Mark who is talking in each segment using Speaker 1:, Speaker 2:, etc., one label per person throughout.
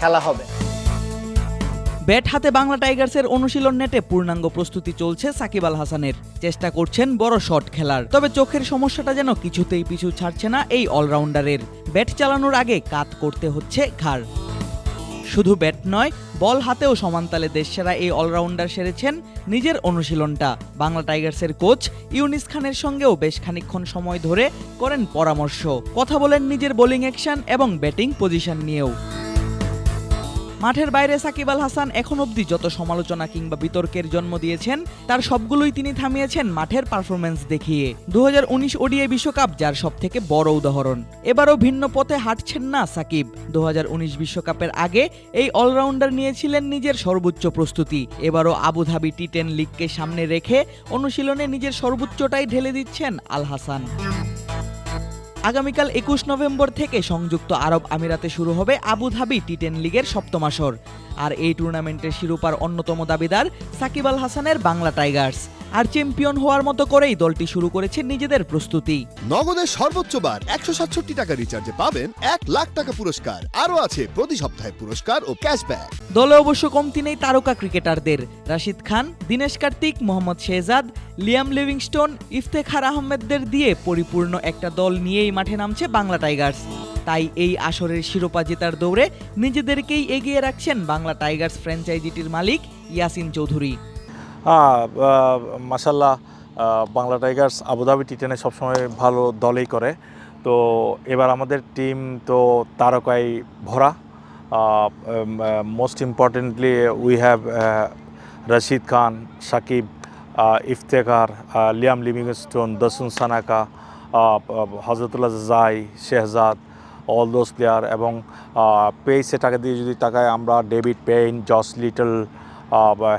Speaker 1: খেলা হবে।
Speaker 2: ব্যাট হাতে বাংলা টাইগার্সের অনুশীলন নেটে পূর্ণাঙ্গ প্রস্তুতি চলছে সাকিব আল হাসানের। চেষ্টা করছেন বড় শট খেলার। তবে চোখের সমস্যাটা যেন কিছুতেই পিছু ছাড়ছে না এই অলরাউন্ডারের। ব্যাট চালানোর আগে কাত করতে হচ্ছে ঘাড়। শুধু ব্যাট নয়, বল হাতেও সমানতালে দেশসেরা এই অলরাউন্ডার সেরেছেন নিজের অনুশীলনটা। বাংলা টাইগার্সের কোচ ইউনিস খানের সঙ্গেও বেশ খানিকক্ষণ সময় ধরে করেন পরামর্শ। কথা বলেন নিজের বোলিং অ্যাকশন এবং ব্যাটিং পজিশন নিয়েও। মাঠের বাইরে সাকিব আল হাসান এখন অবধি যত সমালোচনা কিংবা বিতর্কের জন্ম দিয়েছেন, তার সবগুলোই তিনি থামিয়েছেন মাঠের পারফরমেন্স দেখিয়ে। দু ওডিআই বিশ্বকাপ, যার সব থেকে বড় উদাহরণ। এবারও ভিন্ন পথে হাঁটছেন না সাকিব। দু বিশ্বকাপের আগে এই অলরাউন্ডার নিয়েছিলেন নিজের সর্বোচ্চ প্রস্তুতি। এবারও আবুধাবি টি টেন লিগকে সামনে রেখে অনুশীলনে নিজের সর্বোচ্চটাই ঢেলে দিচ্ছেন আল হাসান। আগামীকাল একুশ নভেম্বর থেকে সংযুক্ত আরব আমিরাতে শুরু হবে আবুধাবি টি টেন লিগের সপ্তম আসর। আর এই টুর্নামেন্টের শিরোপার অন্যতম দাবিদার সাকিব আল হাসানের বাংলা টাইগার্স। আর চ্যাম্পিয়ন হওয়ার মতো করেই দলটি শুরু করেছে নিজেদের প্রস্তুতি।
Speaker 3: নগদের সর্বোচ্চ বার একশো সাতষট্টি টাকা রিচার্জে পাবেন এক লাখ টাকা পুরস্কার। আরও আছে প্রতি সপ্তাহে পুরস্কার ও ক্যাশব্যাক
Speaker 2: দলে অবশ্য কমতি নেই তারকা ক্রিকেটারদের। রাশিদ খান দীনেশ কার্তিক মোহাম্মদ শেহজাদ লিয়াম লিভিংস্টোন ইফতেখার আহমেদদের দিয়ে পরিপূর্ণ একটা দল নিয়েই মাঠে নামছে বাংলা টাইগার্স। তাই এই আসরের শিরোপা জেতার দৌড়ে নিজেদেরকেই এগিয়ে রাখছেন বাংলা টাইগার্স ফ্র্যাঞ্চাইজিটির মালিক ইয়াসিন চৌধুরী।
Speaker 4: মাসাল্লাহ বাংলা টাইগার্স আবুধাবি টি টেনে সবসময় ভালো দলেই করে। তো এবার আমাদের টিম তো তারকায় ভরা। Most importantly we have Rashid Khan, Shakib Iftikhar Liam Livingstone, Dasun Shanaka Hazratullah Zazai Shahzad all those player এবং পেসে টাকা দিয়ে যদি টাকায় আমরা David Payne, Josh Little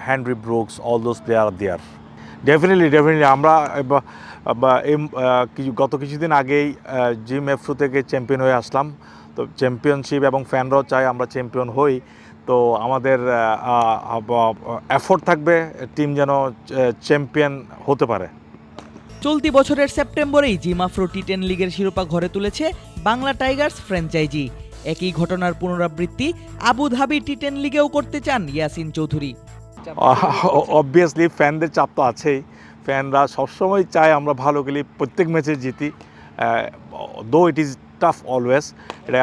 Speaker 4: Henry Brooks all those player there definitely definitely আমরা গত কিছুদিন আগেই জিম এফরু থেকে চ্যাম্পিয়ন হয়ে আসলাম। তো চ্যাম্পিয়নশিপ এবং ফ্যানরাও চাই আমরা চ্যাম্পিয়ন হই। তো আমাদের এফোর্ট থাকবে টিম যেন চ্যাম্পিয়ন হতে পারে।
Speaker 2: চলতি বছরের সেপ্টেম্বরেই জিমাফ্রো টি টেন লিগের শিরোপা ঘরে তুলেছে বাংলা টাইগার্স ফ্র্যাঞ্চাইজি একই ঘটনার পুনরাবৃত্তি আবুধাবি টি টেন লিগেও করতে চান ইয়াসিন চৌধুরী।
Speaker 4: অবভিয়াসলি ফ্যানদের চাপ তো আছেই। ফ্যানরা সবসময় চায় আমরা ভালো খেলি, প্রত্যেক ম্যাচে জিতি। দো ইট ইজ টাফ অলওয়েজ এটা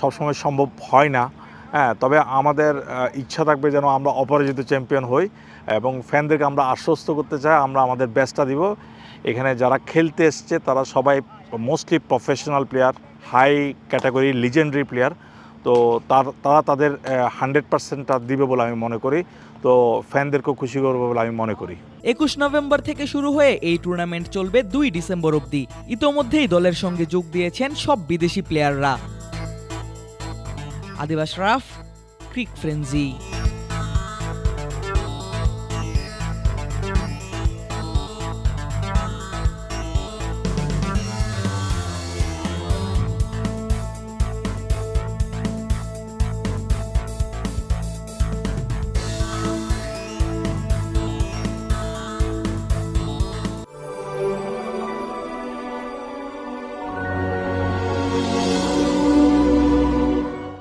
Speaker 4: সবসময় সম্ভব হয় না। হ্যাঁ তবে আমাদের ইচ্ছা থাকবে যেন আমরা অপরাজিত চ্যাম্পিয়ন হই এবং ফ্যানদেরকে আমরা আশ্বস্ত করতে চাই, আমরা আমাদের বেস্টটা দিব। এখানে যারা খেলতে এসছে, তারা সবাই mostly professional player high category legendary player তো তার, তারা তাদের হান্ড্রেড পার্সেন্টটা দিবে বলে আমি মনে করি। তো ফ্যানদেরকেও খুশি করবে বলে আমি মনে করি।
Speaker 2: একুশ নভেম্বর থেকে শুরু হয়ে এই টুর্নামেন্ট চলবে দুই ডিসেম্বর অবধি। ইতোমধ্যেই দলের সঙ্গে যোগ দিয়েছেন সব বিদেশি প্লেয়াররা আদিবাস রাফ, ক্রিক ফ্রেঞ্জি